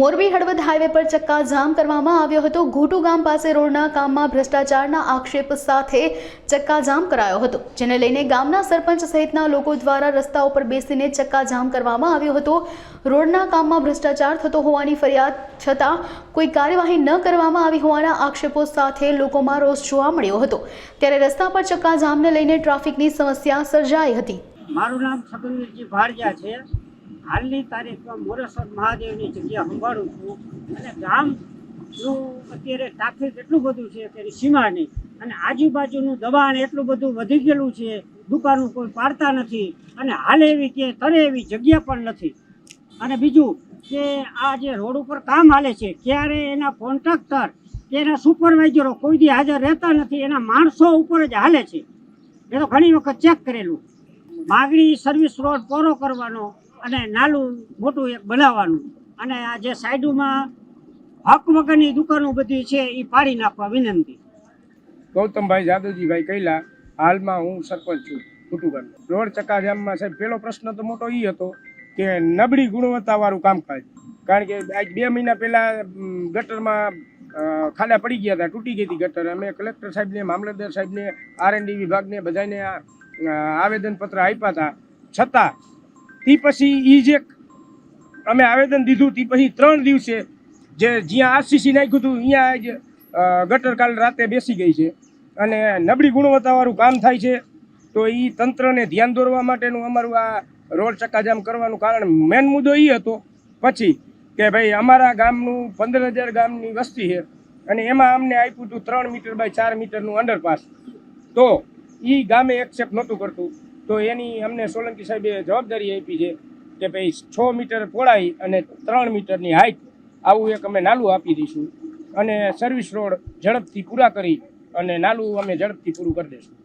Morbi Halvad highway પર ચક્કા જામ કરવામાં આવ્યો હતો. ઘોટુ ગામ પાસે રોડના કામમાં ભ્રષ્ટાચારના આક્ષેપ સાથે ચક્કા જામ કરાયો હતો, જેને લઈને ગામના સરપંચ સહિતના લોકો દ્વારા રસ્તા ઉપર બેસીને ચક્કા જામ કરવામાં આવ્યો હતો. રોડના કામમાં ભ્રષ્ટાચાર થતો હોવાની ફરિયાદ છતાં કોઈ કાર્યવાહી ન કરવામાં આવી હોવાના આક્ષેપો સાથે લોકોમાં રોષ જોવા મળ્યો હતો. ત્યારે રસ્તા પર ચક્કા જામને લઈને ટ્રાફિકની સમસ્યા સર્જાઈ હતી. મારું નામ છે. હાલની તારીખમાં મોરેશ્વર મહાદેવની જગ્યા સંભાળું છું. અને ગામનું અત્યારે ટ્રાફિક એટલું બધું છે કે સીમા નહીં અને આજુબાજુનું દબાણ એટલું બધું વધી ગયેલું છે, દુકાનો કોઈ પાડતા નથી. અને હાલે એવી કે તરે એવી જગ્યા પણ નથી. અને બીજું કે આ જે રોડ ઉપર કામ હાલે છે, ક્યારે એના કોન્ટ્રાક્ટર એના સુપરવાઇઝરો કોઈ દી હાજર રહેતા નથી, એના માણસો ઉપર જ હાલે છે. એ તો ઘણી વખત ચેક કરેલું. માગણી સર્વિસ રોડ પૂરો કરવાનો અને નાલું મોટું એક બનાવવાનું. અને આ જે સાઈડમાં હક વગરની દુકાનો બધી છે એ પાડી નાખવા વિનંતી. ગૌતમભાઈ જાદવજીભાઈ કૈલા હાલમાં હું સરપંચ છું કુટુંબન રોડ ચક્કાજામમાં સાહેબ પેલો પ્રશ્ન તો મોટો એ હતો કે નબળી ગુણવત્તાવાળું કામકાજ. કારણ કે આજ બે મહિના પહેલાં ગટરમાં ખાડા પડી ગયા હતા તૂટી ગઈ હતી ગટર. અમે કલેક્ટર સાહેબને મામલતદાર સાહેબને આરએનડી વિભાગને બધાને આ, અ, આવેદનપત્ર આપ્યા હતા. છતાં તે પછી એ જે અમે આવેદન દીધું તે પછી ત્રણ દિવસે જે જ્યાં આરસીસી નાખ્યું હતું અહીંયા જ અ, ગટર કાલ રાતે બેસી ગઈ છે. અને નબળી ગુણવત્તાવાળું કામ થાય છે. તો એ તંત્રને ધ્યાન દોરવા માટેનું અમારું આ રોડ ચક્કાજામ કરવાનું કારણ મેન મુદ્દો એ હતો. પછી કે ભાઈ અમારા ગામનું પંદર હજાર ગામની વસ્તી છે. અને એમાં અમને આપ્યું હતું ત્રણ મીટર બાય ચાર મીટરનું અંડરપાસ તો એ ગામે એક્સેપ્ટ નહોતું કરતું. તો એની અમને સોલંકી સાહેબે જવાબદારી આપી છે કે ભાઈ છ મીટર પહોળાઈ અને ત્રણ મીટરની હાઈટ આવું એક અમે નાલું આપી દઈશું અને સર્વિસ રોડ ઝડપથી પૂરા કરી અને નાલું અમે ઝડપથી પૂરું કરી દઈશું.